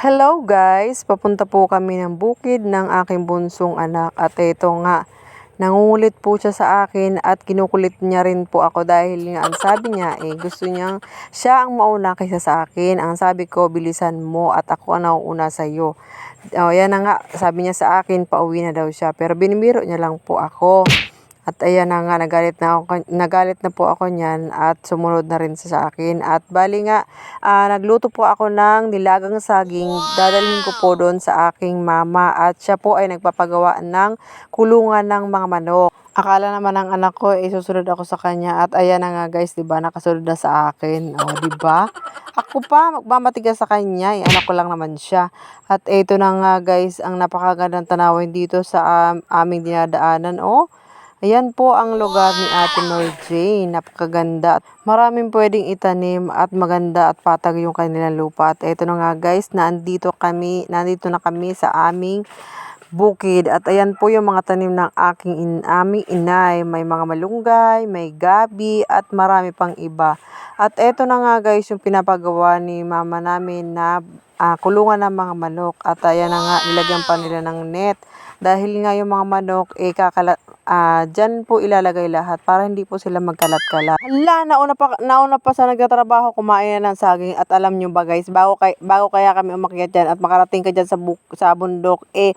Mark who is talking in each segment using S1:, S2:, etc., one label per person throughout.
S1: Hello guys! Papunta po kami ng bukid ng aking bunsong anak at ito nga, nangungulit po siya sa akin at kinukulit niya rin po ako dahil nga ang sabi niya eh gusto niyang siya ang mauna kaysa sa akin. Ang sabi ko, bilisan mo at ako ang nauuna sa iyo. O yan na nga, sabi niya sa akin, pauwi na daw siya pero binibiro niya lang po ako. At ayan na nga, nagalit na, ako, nagalit na po ako niyan at sumunod na rin sa akin. At bali nga, ah, nagluto po ako ng nilagang saging. Dadalhin ko po doon sa aking mama at siya po ay nagpapagawa ng kulungan ng mga manok. Akala naman ng anak ko, eh, susunod ako sa kanya. At ayan na nga guys, di ba, nakasunod na sa akin. O, di ba? Ako pa, magmamatigas sa kanya. Eh, anak ko lang naman siya. At ito na nga guys, ang napakagandang tanawin dito sa um, aming dinadaanan. Oh, Ayan po ang lugar ni Ate Mary Jane. Napakaganda. Maraming pwedeng itanim at maganda at patag yung kanilang lupa. At eto na nga guys, nandito kami, nandito na kami sa aming bukid. At ayan po yung mga tanim ng aking in, aming inay. May mga malunggay, may gabi at marami pang iba. At eto na nga guys yung pinapagawa ni mama namin na ah, kulungan ng mga manok. At ayan na nga, nilagyan pa nila ng net. Dahil nga yung mga manok, eh, kakala, ah, dyan po ilalagay lahat para hindi po sila magkalat-kalat. Hala, nauna pa, nauna pa sa nagtatrabaho, kumain na ng saging. At alam nyo ba guys, bago, kay, bago kaya kami umakyat dyan at makarating ka dyan sa, buk, sa bundok, eh,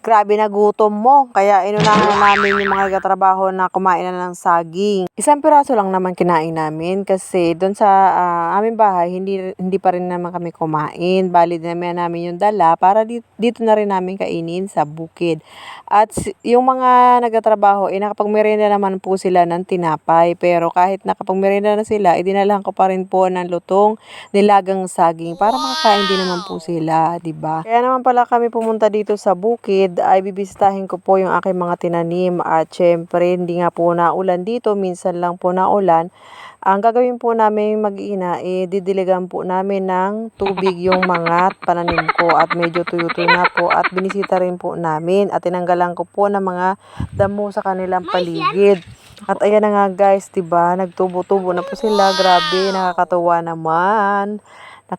S1: grabe na gutom mo. Kaya inunahan na namin yung mga nagtatrabaho na kumain na ng saging. Isang piraso lang naman kinain namin kasi doon sa ah, aming bahay, hindi, hindi pa rin naman kami kumain. Bali naman namin yung dala para dito, dito na rin namin kainin sa bukid. At yung mga nagtatrabaho, eh, nakapagmerenda naman po sila ng tinapay. Pero kahit nakapagmerenda na sila, idinalahan ko pa rin po ng lutong nilagang saging para makakain din naman po sila, 'di ba? Kaya naman pala kami pumunta dito sa bukid ay bibisitahin ko po yung aking mga tinanim at syempre hindi nga po naulan dito, minsan lang po naulan. Ang gagawin po namin mag-ina, eh, didiligan po namin ng tubig yung mga pananim ko at medyo tuyo-tuyo na po at binisita rin po namin at tinanggalan ko po ng mga damo sa kanilang paligid. At ayan na nga guys, 'di ba? Nagtubo-tubo na po sila. Grabe, nakakatuwa naman.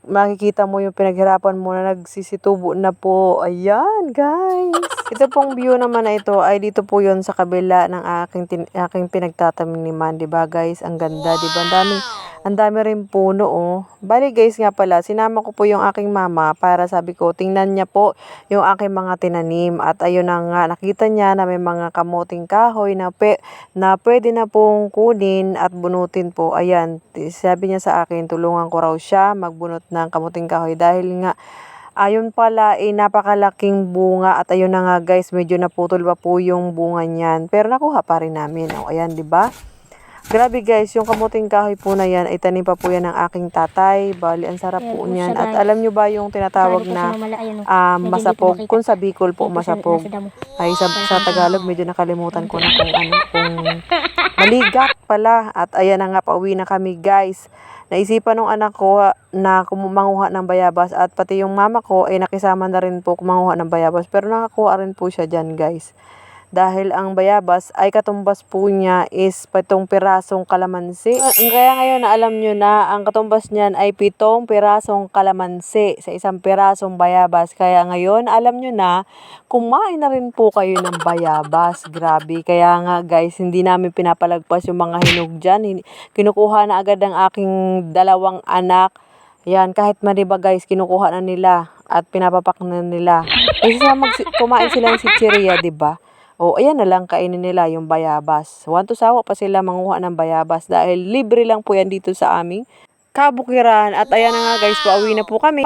S1: Makikita mo yung pinaghirapan mo na nagsisitubo na po. Ayan, guys. Ito pong view naman na ito ay dito po yon sa kabila ng aking, aking pinagtataniman. 'di ba guys? Ang ganda, 'di ba? Ang dami, ang dami rin puno, oh. Bali guys nga pala, sinama ko po yung aking mama para sabi ko, tingnan niya po yung aking mga tinanim. At ayun na nga, nakita niya na may mga kamuting kahoy na, pe, na pwede na pong kunin at bunutin po. Ayan, sabi niya sa akin, tulungan ko raw siya magbunot ng kamuting kahoy dahil nga Ayun pala, eh, napakalaking bunga at ayun na nga guys, medyo naputol pa po yung bunga niyan. Pero nakuha pa rin namin. O, ayan, di ba? Grabe guys, yung kamuting kahoy po na yan, ay tanim pa po yan ng aking tatay. Bali, ang sarap po
S2: Ayan po
S1: niyan. At alam nyo ba yung tinatawag na ah,
S2: hindi
S1: masapog? Kung sa Bicol po, masapog. Ay, sa, sa Tagalog, medyo nakalimutan ko na kung ano, kung maligak pala. At ayan na nga, pauwi na kami guys. Naisipan ng anak ko ha, na kumanguha ng bayabas at pati yung mama ko ay nakisama na rin po kumanguha ng bayabas. Pero nakakuha rin po siya dyan guys. Dahil ang bayabas ay katumbas po niya is pitong pirasong kalamansi. Ah, Kaya ngayon na alam nyo na ang katumbas niyan ay pitong pirasong kalamansi sa isang pirasong bayabas. Kaya ngayon alam nyo na kumain na rin po kayo ng bayabas. Grabe. Kaya nga guys, hindi namin pinapalagpas yung mga hinog dyan. Kinukuha na agad ng aking dalawang anak. Yan, kahit maniba guys, kinukuha na nila at pinapapak na nila. Kasi mag kumain sila ng chichiria, di ba? O, ayan na lang kainin nila yung bayabas. Want to sawa pa sila manguha ng bayabas dahil libre lang po yan dito sa aming kabukiran. At ayan na nga guys, pauwi na po kami.